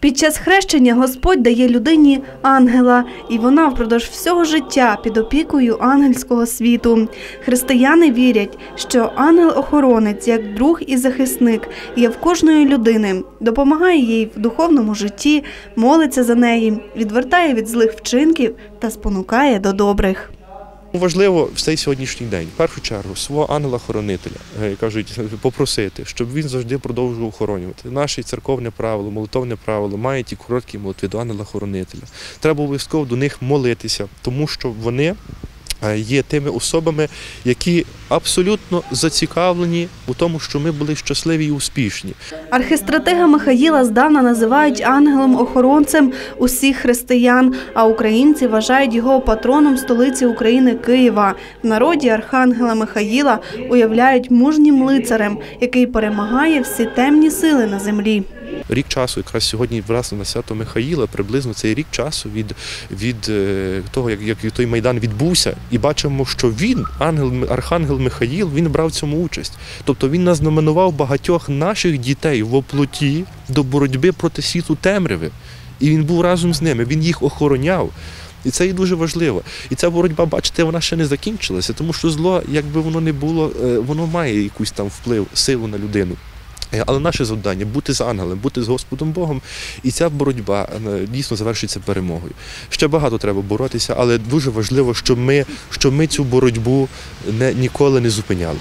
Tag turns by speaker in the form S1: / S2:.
S1: Під час хрещення Господь дає людині ангела, і вона впродовж всього життя під опікою ангельського світу. Християни вірять, що ангел-охоронець, як друг і захисник, є в кожної людини, допомагає їй в духовному житті, молиться за неї, відвертає від злих вчинків та спонукає до добрих.
S2: Важливо в цей сьогоднішній день, в першу чергу, свого ангела-хоронителя, е, кажуть, попросити, щоб він завжди продовжував охоронювати. Наше церковне правило, молитовне правило має ті короткі молитви до ангела-хоронителя. Треба обов'язково до них молитися, тому що вони є тими особами, які абсолютно зацікавлені у тому, що ми були щасливі і успішні.
S1: Архистратига Михаїла здавна називають ангелом-охоронцем усіх християн, а українці вважають його патроном столиці України Києва. В народі архангела Михаїла уявляють мужнім лицарем, який перемагає всі темні сили на землі.
S2: Рік часу, якраз сьогодні, власне, на свято Михаїла, приблизно цей рік часу від, від е, того, як, як той майдан відбувся, і бачимо, що він, ангел, архангел Михаїл, він брав цьому участь. Тобто він назнаменував багатьох наших дітей в оплоті до боротьби проти світу темряви. І він був разом з ними, він їх охороняв. І це є дуже важливо. І ця боротьба, бачите, вона ще не закінчилася, тому що зло, якби воно не було, е, воно має якийсь там вплив, силу на людину. Е, Але наше завдання бути з ангелем, бути з Господом Богом, і ця боротьба е, дійсно завершиться перемогою. Ще багато треба боротися, але дуже важливо, що ми, що ми цю боротьбу не, ніколи не зупиняли.